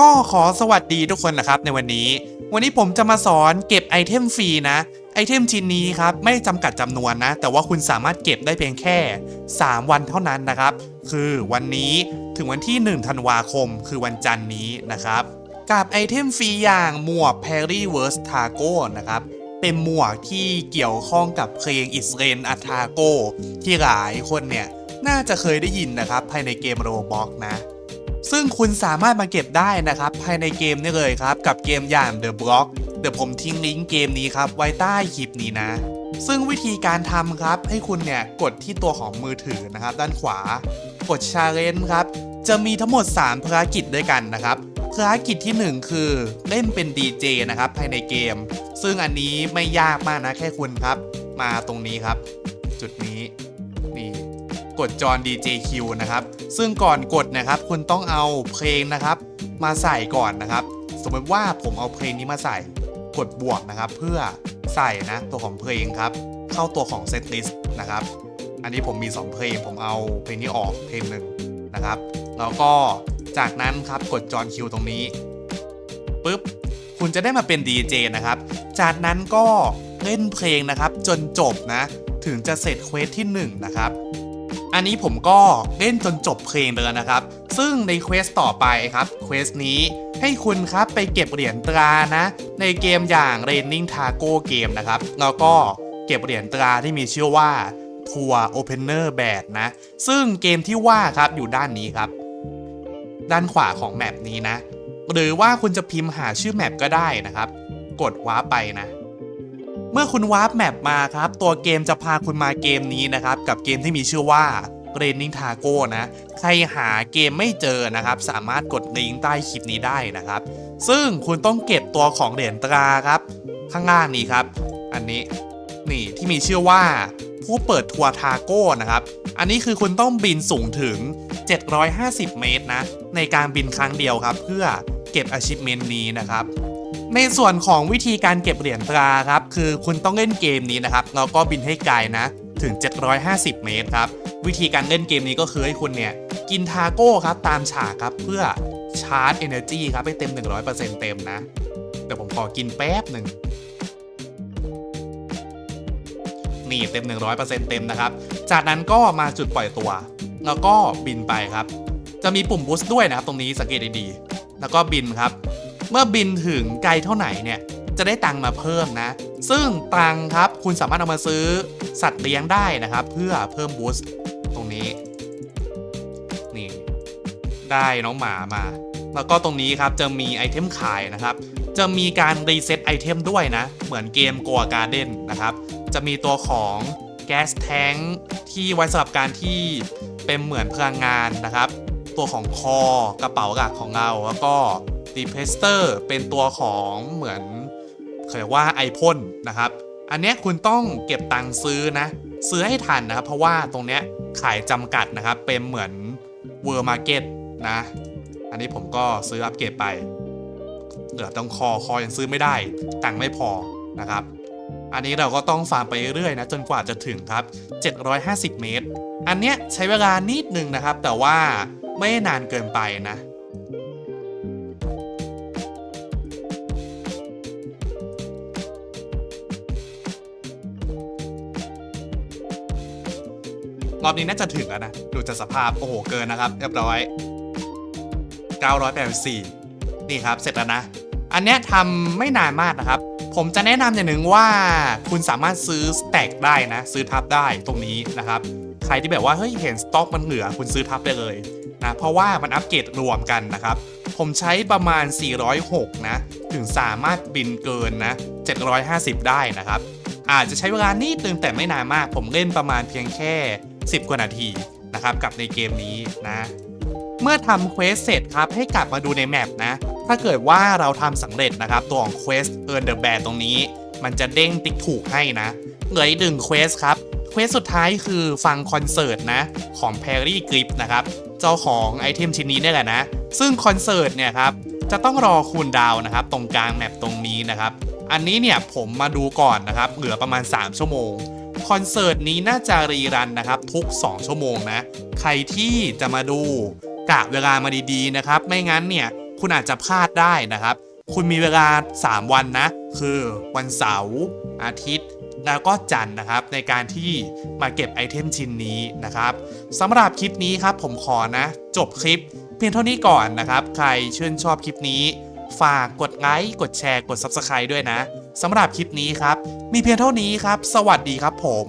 ก็ขอสวัสดีทุกคนนะครับในวันนี้ วันนี้ผมจะมาสอนเก็บไอเทมฟรีนะ ไอเทมชิ้นนี้ครับไม่จำกัดจำนวนนะ แต่ว่าคุณสามารถเก็บได้เพียงแค่ 3 วันเท่านั้นนะครับ คือวันนี้ถึงวันที่ 1 ธันวาคม คือวันจันทร์นี้นะครับ กับไอเทมฟรีอย่างหมวก Perry v e r s t a g o นะครับเป็นหมวกที่เกี่ยวข้องกับเพลง i s r a e l a t a g o ที่หลายคนเนี่ยน่าจะเคยได้ยินนะครับภายในเกม Roblox นะ ซึ่งคุณสามารถมาเก็บได้นะครับภายในเกมนี่เลยครับ กับเกมอย่าง The Block เดี๋ยวผมทิ้งลิงก์เกมนี้ครับไว้ใต้คลิปนี้นะ ซึ่งวิธีการทำครับ ให้คุณเนี่ยกดที่ตัวของมือถือนะครับ ด้านขวา กด Challenge ครับ จะมีทั้งหมด 3 ภารกิจด้วยกันนะครับภารกิจที่ 1 คือเล่นเป็น DJ นะครับภายในเกม ซึ่งอันนี้ไม่ยากมากนะแค่คุณครับ มาตรงนี้ครับ จุดนี้นี่กดจอ DJQ นะครับ ซึ่งก่อนกดนะครับคุณต้องเอาเพลงนะครับ มาใส่ก่อนนะครับ สมมติว่าผมเอาเพลงนี้มาใส่กดบวกนะครับ เพื่อใส่นะตัวของเพลงครับ เข้าตัวของ Set List นะครับอันนี้ผมมี 2 เพลงผมเอาเพลงนี้ออกเพลงหนึ่งนะครับแล้วก็จากนั้นครับกดจอนคิวตรงนี้ปุ๊บคุณจะได้มาเป็น DJ นะครับ จากนั้นก็เล่นเพลงนะครับ จนจบนะ ถึงจะเสร็จเควสที่ 1 นะครับ อันนี้ผมก็เล่นจนจบเพลงเลยนะครับ ซึ่งในเควสต่อไปครับเควสนี้ให้คุณครับไปเก็บเหรียญตรานะ ในเกมอย่าง Raining Taco เกมนะครับ แล้วก็เก็บเหรียญตราที่มีชื่อว่า Tour Opener Bad นะ ซึ่งเกมที่ว่าครับอยู่ด้านนี้ครับ ด้านขวาของแมปนี้นะ หรือว่าคุณจะพิมพ์หาชื่อแมปก็ได้นะครับ กดว้าไปนะ เมื่อคุณวาร์ปแมปมาครับ ตัวเกมจะพาคุณมาเกมนี้นะครับ กับเกมที่มีชื่อว่า Raining Taco นะ ใครหาเกมไม่เจอนะครับ สามารถกดลิงก์ใต้คลิปนี้ได้นะครับ ซึ่งคุณต้องเก็บตัวของเหรียญตราครับ ข้างล่างนี้ครับ อันนี้นี่ที่มีชื่อว่าผู้เปิดทัวร์ทาโก้นะครับ อันนี้คือคุณต้องบินสูงถึง 750 เมตรนะ ในการบินครั้งเดียวครับ เพื่อเก็บ achievement นี้นะครับ ในส่วนของวิธีการเก็บเหรียญตราครับคือคุณต้องเล่นเกมนี้นะครับแล้วก็บินให้ไกลนะถึง 750 เมตรครับ วิธีการเล่นเกมนี้ก็คือให้คุณเนี่ย กินทาโก้ครับ ตามฉากครับ เพื่อชาร์จ Energy ครับ ให้เต็ม 100%เต็มนะ เดี๋ยวผมขอกินแป๊บหนึ่ง นี่เต็ม 100%เต็มนะครับ จากนั้นก็มาจุดปล่อยตัว แล้วก็บินไปครับ จะมีปุ่มบูสต์ด้วยนะครับ ตรงนี้สังเกตดีๆแล้วก็บินครับ เมื่อบินถึงไกลเท่าไหร่เนี่ยจะได้ตังมาเพิ่มนะ ซึ่งตังครับคุณสามารถเอามาซื้อสัตว์เลี้ยงได้นะครับ เพื่อเพิ่มบูสต์ตรงนี้ นี่ ได้น้องหมามา แล้วก็ตรงนี้ครับจะมีไอเทมขายนะครับ จะมีการรีเซ็ตไอเทมด้วยนะ เหมือนเกมกัวการ์เด้นนะครับ จะมีตัวของแก๊สแทงที่ไว้สำหรับการที่เป็นเหมือนพลังงานนะครับ ตัวของคอกระเป๋าหลักของเราแล้วก็ ดีเพสเตอร์เป็นตัวของเหมือนเคยกว่าไอพ่นนะครับ อันนี้คุณต้องเก็บตังค์ซื้อนะ ซื้อให้ทันนะครับ เพราะว่าตรงเนี้ยขายจำกัดนะครับ เป็นเหมือนเวอร์มาร์เก็ตนะ อันนี้ผมก็ซื้ออัปเกรดไป เหลือต้องคอคอยังซื้อไม่ได้ ตังค์ไม่พอนะครับ อันนี้เราก็ต้องฟาร์มไปเรื่อยๆนะ จนกว่าจะถึงครับ 750 เมตร อันเนี้ยใช้เวลานิดนึงนะครับ แต่ว่าไม่นานเกินไปนะ รอบนี้น่าจะถึงแล้วนะ ดูจากสภาพ โอ้โห เกินนะครับ เรียบร้อย 984 นี่ครับ เสร็จแล้วนะ อันเนี้ยทำไม่นานมากนะครับ ผมจะแนะนำอย่างหนึ่งว่าคุณสามารถซื้อสแต็กได้นะ ซื้อทับได้ตรงนี้นะครับ ใครที่แบบว่า เฮ้ย เห็นสต็อกมันเหลือ คุณซื้อทับได้เลยนะ เพราะว่ามันอัปเกรดรวมกันนะครับ ผมใช้ประมาณ 406 นะ ถึงสามารถบินเกินนะ 750 ได้นะครับ อาจจะใช้เวลานิดนึงแต่ไม่นานมาก ผมเล่นประมาณเพียงแค่ 10 กว่านาทีนะครับกับในเกมนี้นะ เมื่อทำเควสเสร็จครับให้กลับมาดูในแมปนะ ถ้าเกิดว่าเราทำสำเร็จนะครับ ตัวของ Quest Earn the Band ตรงนี้ มันจะเด้งติ๊กถูกให้นะ เหลืออีกหนึ่งเควสครับเควสสุดท้ายคือฟังคอนเสิร์ตนะของ Perry Grip นะครับเจ้าของไอเทมชิ้นนี้นี่แหละนะ ซึ่งคอนเสิร์ตเนี่ยครับจะต้องรอคูลดาวน์นะครับ ตรงกลางแมปตรงนี้นะครับ อันนี้เนี่ยผมมาดูก่อนนะครับ เหลือประมาณ 3 ชั่วโมง คอนเสิร์ตนี้น่าจะรีรันนะครับทุก 2 ชั่วโมงนะ ใครที่จะมาดูกะเวลามาดีๆนะครับ ไม่งั้นเนี่ยคุณอาจจะพลาดได้นะครับ คุณมีเวลา 3 วันนะ คือวันเสาร์อาทิตย์แล้วก็จันทร์นะครับ ในการที่มาเก็บไอเทมชิ้นนี้นะครับสำหรับคลิปนี้ครับผมขอนะ จบคลิปเพียงเท่านี้ก่อนนะครับ ใครชื่นชอบคลิปนี้ ฝากกดไลค์กดแชร์กด Subscribe ด้วยนะสำหรับคลิปนี้ครับ มีเพียงเท่านี้ครับ สวัสดีครับผม